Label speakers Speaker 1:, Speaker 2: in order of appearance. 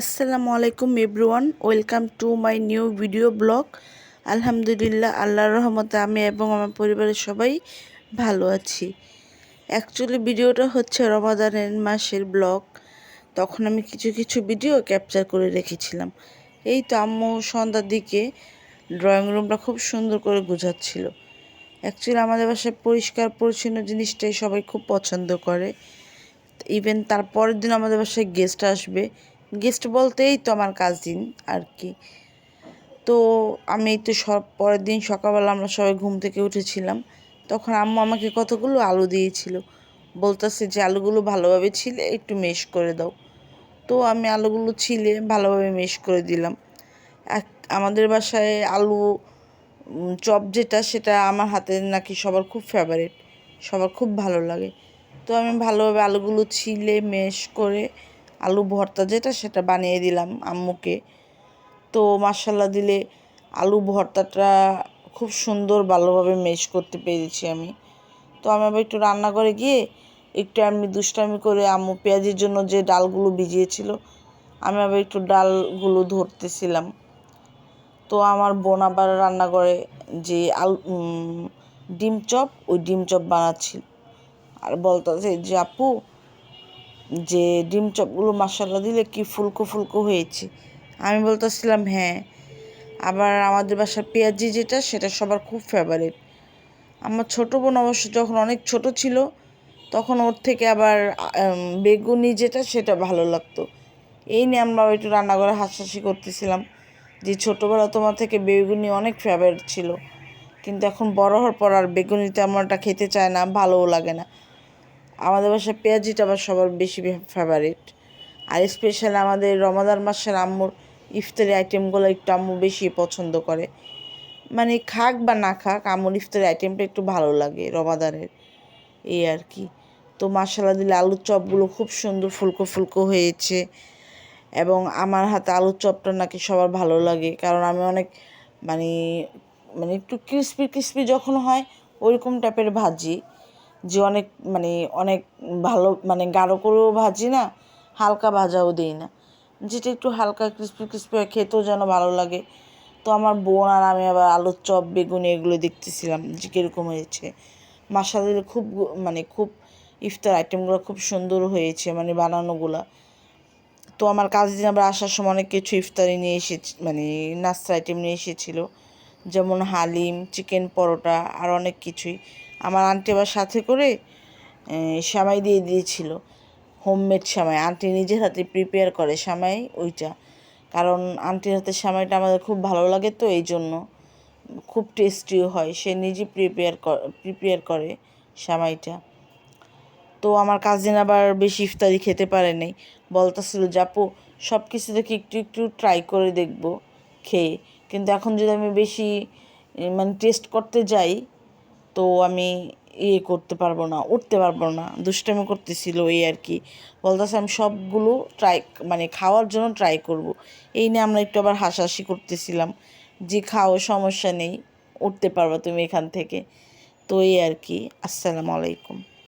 Speaker 1: আসসালামু আলাইকুম everyone, welcome to my new video blog. আলহামদুলিল্লাহ, আল্লাহর রহমতে আমি এবং আমার পরিবারের সবাই ভালো আছি। অ্যাকচুয়ালি ভিডিওটা হচ্ছে রমাদানের মাসের ব্লগ। তখন আমি কিছু কিছু ভিডিও ক্যাপচার করে রেখেছিলাম। এই তো আম্মু সন্ধ্যার দিকে ড্রয়িং রুমটা খুব সুন্দর করে গুছাচ্ছিল। অ্যাকচুয়ালি আমাদের বাসায় পরিষ্কার পরিচ্ছন্ন জিনিসটাই সবাই খুব পছন্দ করে। ইভেন তারপরের দিন আমাদের বাসায় গেস্ট আসবে। গেস্ট বলতেই তো আমার কাজিন আর কি। তো আমি তো সব পরের দিন সকালবেলা আমরা সবাই ঘুম থেকে উঠেছিলাম। তখন আম্মু আমাকে কতগুলো আলু দিয়েছিল। বলতেছে যে আলুগুলো ভালোভাবে ছিলে, একটু মেশ করে দাও। তো আমি আলুগুলো ছিলে, ভালোভাবে মেশ করে দিলাম। এক, আমাদের বাসায় আলু চপ যেটা, সেটা আমার হাতে নাকি সবার খুব ফেভারিট সবার খুব ভালো লাগে। তো আমি ভালোভাবে আলুগুলো ছিলে, মেশ করে আলু ভর্তা যেটা সেটা বানিয়ে দিলাম আম্মুকে। তো মাসাল্লা দিলে আলু ভর্তাটা খুব সুন্দর ভালোভাবে মেশ করতে পেরেছি আমি। তো আমি আবার একটু রান্না করে গিয়ে একটু আমি দুষ্টামি করে আম্মু পেঁয়াজের জন্য যে ডালগুলো ভিজিয়েছিল, আমি আবার একটু ডালগুলো ধরতেছিলাম। তো আমার বোন আবার রান্না করে যে আলু ডিম চপ, ওই ডিম চপ বানাচ্ছিল। আর বলতেছে যে, আপু যে ডিম চপগুলো মশলা দিলে কি ফুলকো ফুলকো হয়েছে। আমি বলতেছিলাম হ্যাঁ। আবার আমাদের বাসার পেঁয়াজি যেটা, সেটা সবার খুব ফেভারিট আমার ছোটো বোন অবশ্য যখন অনেক ছোট ছিল, তখন ওর থেকে আবার বেগুনি যেটা, সেটা ভালো লাগতো। এই নিয়ে আমরা একটু রান্না করে হাসাহাসি করতেছিলাম যে ছোটোবেলা তোমার থেকে বেগুনি অনেক ফেভারিট ছিল। কিন্তু এখন বড় হওয়ার পর আর বেগুনিতে আমারটা খেতে চায় না, ভালোও লাগে না। আমাদের বাসায় পেঁয়াজিটা আমার সবার বেশি ফেভারিট আর স্পেশাল আমাদের রমাদান মাসের আম্মুর ইফতারি আইটেমগুলো একটু আম্মু বেশি পছন্দ করে। মানে খাক বা না খাক, আম্মুর ইফতারি আইটেমটা একটু ভালো লাগে রমাদানের। এই আর কি। তো মশলা দিলে আলুর চপগুলো খুব সুন্দর ফুলকো ফুলকো হয়েছে। এবং আমার হাতে আলুর চপটা নাকি সবার ভালো লাগে। কারণ আমি অনেক মানে মানে একটু ক্রিস্পি ক্রিস্পি যখন হয় ওইরকম টাইপের ভাজি। যে অনেক মানে অনেক ভালো মানে গাঢ় করেও ভাজি না, হালকা ভাজাও দিই না। যেটা একটু হালকা ক্রিস্পি ক্রিস্পি হয়, খেতেও যেন ভালো লাগে। তো আমার বোন আর আমি আবার আলুর চপ, বেগুনি এগুলো দেখতেছিলাম যে কীরকম হয়েছে। মাসা দিলে খুব মানে খুব ইফতার আইটেমগুলো খুব সুন্দর হয়েছে মানে বানানোগুলো। তো আমার কাজিন আবার আসার সময় অনেক কিছু ইফতারি নিয়ে এসে মানে নাস্তা আইটেম নিয়ে এসেছিল। যেমন হালিম চিকেন পরোটা, আর অনেক কিছুই। আমার আন্টি আবার সাথে করে সামাই দিয়ে দিয়েছিল। হোমমেড সামাই। আন্টি নিজের হাতে প্রিপেয়ার করে সামাই ওইটা। কারণ আন্টির হাতে সামাইটা আমাদের খুব ভালো লাগে তো, এই জন্য খুব টেস্টিও হয়। সে নিজে প্রিপেয়ার প্রিপেয়ার করে সামাইটা। তো আমার কাজিন আবার বেশি ইফতারি খেতে পারে নাই। বলতেছিল যাপু সব কিছু থেকে একটু একটু ট্রাই করে দেখব খেয়ে। কিন্তু এখন যদি আমি বেশি মানে টেস্ট করতে যাই তো আমি ইয়ে করতে পারব না, উঠতে পারব না। দুষ্টামি করতেছিল এই আর কি। বলতেছে, আমি সবগুলো ট্রাই মানে খাওয়ার জন্য ট্রাই করব। এই নিয়ে আমরা একটু আবার হাসাহাসি করতেছিলাম যে, খাও, সমস্যা নেই, উঠতে পারবা তুমি এখান থেকে। তো এই আর কি। আসসালামু আলাইকুম।